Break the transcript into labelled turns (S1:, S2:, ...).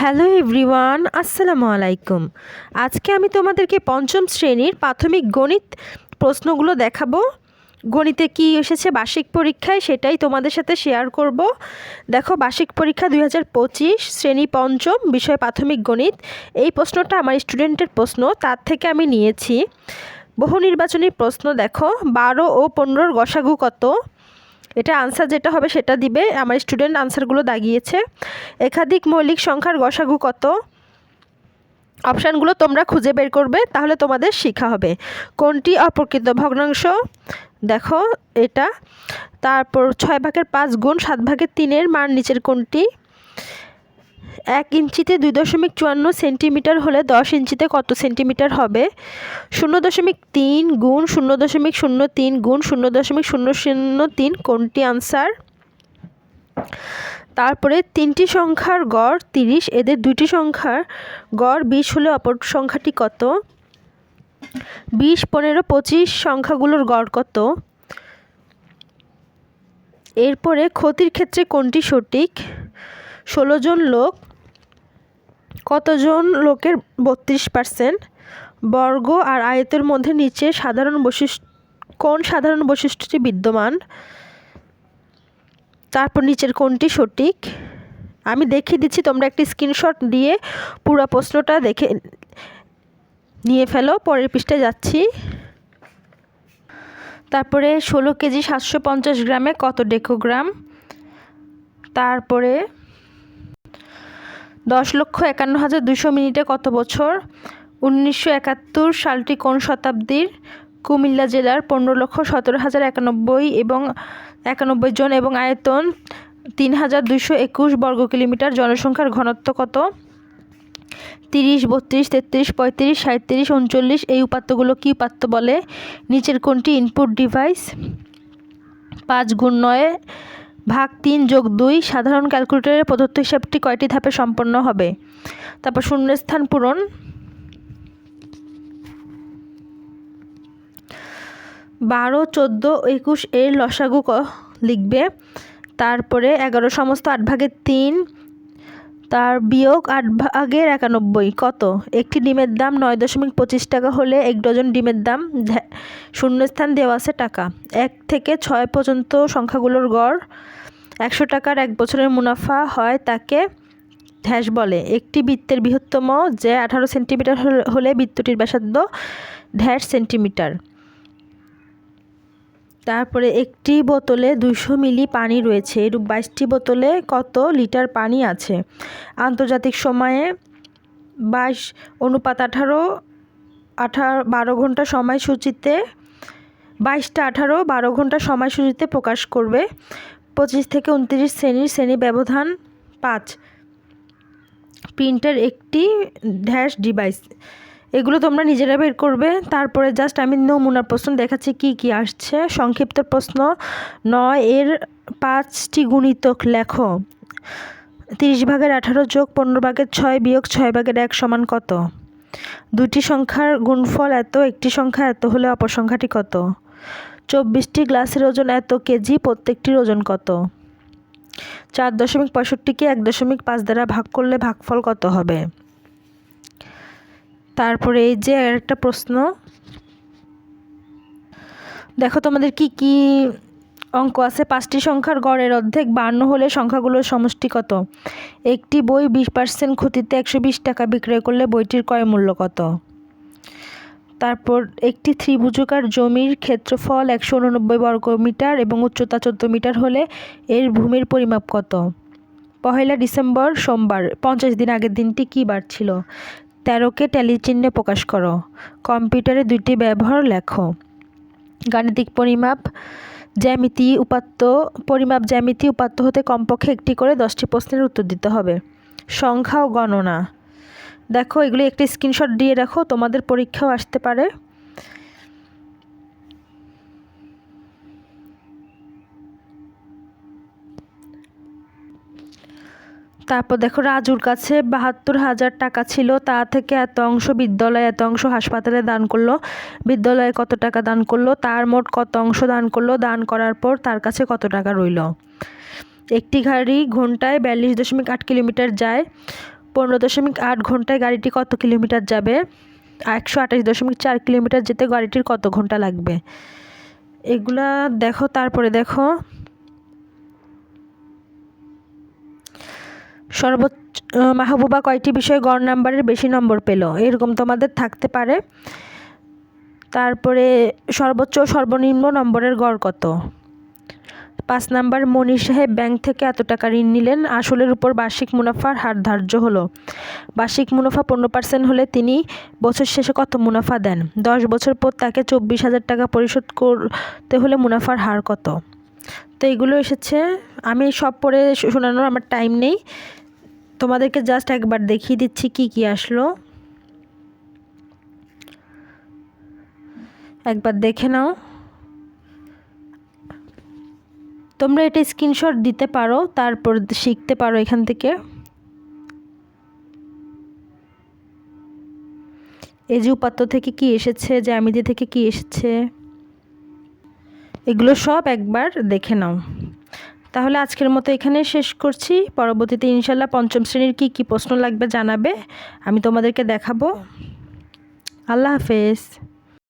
S1: Hello everyone, আসসালামু আলাইকুম। আজকে আমি তোমাদেরকে পঞ্চম শ্রেণির প্রাথমিক গণিত প্রশ্নগুলো দেখাবো। গণিতে কি এসেছে বার্ষিক পরীক্ষায় সেটাই তোমাদের সাথে শেয়ার করব। দেখো, বার্ষিক পরীক্ষা দুই হাজার পঁচিশ, শ্রেণি পঞ্চম, বিষয় প্রাথমিক গণিত। এই প্রশ্নটা আমার স্টুডেন্টের প্রশ্ন, তার থেকে আমি নিয়েছি। বহু নির্বাচনী প্রশ্ন দেখো, বারো ও পনেরোর গসাগু কত? এটা আনসার যেটা হবে সেটা দিবে। আমার স্টুডেন্ট আনসারগুলো দাগিয়েছে। একাধিক মৌলিক সংখ্যার গসাগু কত? অপশানগুলো তোমরা খুঁজে বের করবে, তাহলে তোমাদের শিখা হবে। কোনটি অপ্রকৃত ভগ্নাংশ? দেখো, এটা। তারপর ছয় ভাগের পাঁচ গুণ সাত ভাগের তিনের মান নিচের কোনটি? এক ইঞ্চিতে দুই দশমিক চুয়ান্ন সেন্টিমিটার হলে দশ ইঞ্চিতে কত সেন্টিমিটার হবে? শূন্য দশমিক তিন গুণ শূন্য দশমিক শূন্য তিন গুণ শূন্য দশমিক শূন্য শূন্য তিন কোনটি আনসার? তারপরে তিনটি সংখ্যার গড় তিরিশ, এদের দুইটি সংখ্যার গড় বিশ হলে অপর সংখ্যাটি কত? বিশ, পনেরো, পঁচিশ সংখ্যাগুলোর গড় কত? এরপরে ক্ষতির ক্ষেত্রে কোনটি সঠিক? ষোলো জন লোক, কতজন লোকের বত্রিশ পার্সেন্ট? বর্গ আর আয়তের মধ্যে নিচে সাধারণ বৈশিষ্ট্য কোন সাধারণ বৈশিষ্ট্যটি বিদ্যমান? তারপর নিচের কোনটি সঠিক? আমি দেখিয়ে দিচ্ছি, তোমরা একটি স্ক্রিনশট দিয়ে পুরো প্রশ্নটা দেখে নিয়ে ফেলো, পরের পৃষ্ঠায় যাচ্ছি। তারপরে ষোলো কেজি সাতশো পঞ্চাশ গ্রামে কত ডেকোগ্রাম? তারপরে দশ লক্ষ একান্ন হাজার দুশো মিনিটে কত বছর? উনিশশো একাত্তর সালটি কোন শতাব্দীর? কুমিল্লা জেলার পনেরো লক্ষ সতেরো হাজার একানব্বই এবং একানব্বই জন এবং আয়তন তিন হাজার দুশো একুশ বর্গ কিলোমিটার। জনসংখ্যার ঘনত্ব কত? তিরিশ, বত্রিশ, তেত্রিশ, পঁয়ত্রিশ সাঁত্রিশ উনচল্লিশ। এই উপাত্তগুলো কী উপাত্ত বলে? নিচের কোনটি ইনপুট ডিভাইস পাঁচ গুণ নয় ভাগ তিন যোগ দুই সাধারণ ক্যালকুলেটরের প্রদত্ত হিসাবটি কয়টি ধাপে সম্পন্ন হবে? তারপর শূন্যস্থান পূরণ। বারো, চোদ্দ, একুশ এর লসাগু লিখবে। তারপরে এগারো সমস্ত আট ভাগের তিন তার বিয়োগ আট ভাগের একানব্বই। কত? একটি ডিমের দাম নয় দশমিক পঁচিশ টাকা হলে এক ডজন ডিমের দাম শূন্যস্থান দেওয়া আছে টাকা। এক থেকে ছয় পর্যন্ত সংখ্যাগুলোর গড় একশো টাকার এক বছরের মুনাফা হয় তাকে ধ্যাস বলে। একটি বৃত্তের বৃহত্তম যে আঠারো সেন্টিমিটার হলে বৃত্তটির ব্যাসার্ধ ঢ্যাস সেন্টিমিটার। তারপরে একটি বোতলে দুশো মিলি পানি রয়েছে। এরূপ বাইশটি বোতলে কত লিটার পানি আছে? আন্তর্জাতিক সময়ে বাইশ অনুপাত আঠারো আঠারো, বারো ঘণ্টা সময়সূচিতে বাইশটা আঠারো, বারো ঘণ্টা সময়সূচিতে প্রকাশ করবে। পঁচিশ থেকে উনত্রিশ শ্রেণির শ্রেণি ব্যবধান পাঁচ। প্রিন্টার একটি ড্যাশ ডিভাইস। এগুলো তোমরা নিজেরা বের করবে। তারপরে জাস্ট আমি নমুনার প্রশ্ন দেখাচ্ছি, কি কি আসছে? সংক্ষিপ্ত প্রশ্ন, নয় এর পাঁচটি গুণিতক লেখো। তিরিশ ভাগের আঠারো যোগ পনেরো ভাগের ছয় বিয়োগ ছয় ভাগের এক সমান কত? দুটি সংখ্যার গুণফল এত, একটি সংখ্যা এত হলে অপর সংখ্যাটি কত? চব্বিশটি গ্লাসের ওজন এত কেজি, প্রত্যেকটির ওজন কত? চার দশমিক পঁয়ষট্টিকে এক দশমিক পাঁচ দ্বারা ভাগ করলে ভাগফল কত হবে? তারপরে এই যে একটা প্রশ্ন। দেখো তোমাদের কি কি অঙ্ক আছে? পাঁচটি সংখ্যার গড়ের অর্ধেক বান্ন হলে সংখ্যাগুলোর সমষ্টি কত? একটি বই বিশ পার্সেন্ট ক্ষতিতে একশো বিশ টাকা বিক্রয় করলে বইটির ক্রয় মূল্য কত? তারপর একটি ত্রিভুজকার জমির ক্ষেত্রফল একশো উননব্বই বর্গ মিটার এবং উচ্চতা চোদ্দ মিটার হলে এর ভূমির পরিমাপ কত? পহেলা ডিসেম্বর সোমবার, পঞ্চাশ দিন আগের দিনটি কী বার ছিল? তেরোকে ট্যালি চিহ্নে প্রকাশ করো। কম্পিউটারে দুইটি ব্যবহার লেখো। গাণিতিক পরিমাপ, জ্যামিতি উপাত্ত, পরিমাপ জ্যামিতি উপাত্ত হতে কমপক্ষে একটি করে দশটি প্রশ্নের উত্তর দিতে হবে। সংখ্যা ও গণনা। দেখো, এগুলি একটি স্ক্রিনশট দিয়ে রাখো, তোমাদের পরীক্ষাও আসতে পারে। তারপর দেখো রাজুর কাছে বাহাত্তর হাজার টাকা ছিল, তা থেকে এত অংশ বিদ্যালয়ে, এত অংশ হাসপাতালে দান করল। বিদ্যালয়ে কত টাকা দান করল? তার মোট কত অংশ দান করল? দান করার পর তার কাছে কত টাকা রইল? একটি গাড়ি ঘন্টায় বিয়াল্লিশ দশমিক আট কিলোমিটার যায়, পনেরো দশমিক আট ঘন্টায় গাড়িটি কত কিলোমিটার যাবে? একশো আঠাশ দশমিক চার কিলোমিটার যেতে গাড়িটির কত ঘণ্টা লাগবে? এগুলা দেখো, তারপরে দেখো সর্বোচ্চ মাহবুবা কয়টি বিষয়ে গড় নাম্বারের বেশি নম্বর পেল? এরকম তোমাদের থাকতে পারে। তারপরে সর্বোচ্চ সর্বনিম্ন নম্বরের গড় কত? পাঁচ নাম্বার, মনির সাহেব ব্যাংক থেকে এত টাকা ঋণ নিলেন, আসলের উপর বার্ষিক মুনাফার হার ধার্য হলো। বার্ষিক মুনাফা পনেরো পার্সেন্ট হলে তিনি বছর শেষে কত মুনাফা দেন? দশ বছর পর তাকে চব্বিশ হাজার টাকা পরিশোধ করতে হলে মুনাফার হার কত? তো এগুলো এসেছে। আমি সব পরে শোনানোর আমার টাইম নেই। তোমাদেরকে জাস্ট একবার দেখিয়ে দিচ্ছি কি কি আসলো। একবার দেখে নাও। তোমরা এটা স্ক্রিনশট দিতে পারো, তারপর শিখতে পারো এখান থেকে। এই যে উপাত্ত থেকে কি এসেছে, জ্যামিতি থেকে কি এসেছে? এগুলো সব একবার দেখে নাও। তাহলে আজকের মতো এখানে শেষ করছি। পরবর্তীতে ইনশাল্লাহ পঞ্চম শ্রেণির কি কি প্রশ্ন লাগবে জানাবে আমি তোমাদেরকে দেখাবো। আল্লাহ হাফেজ।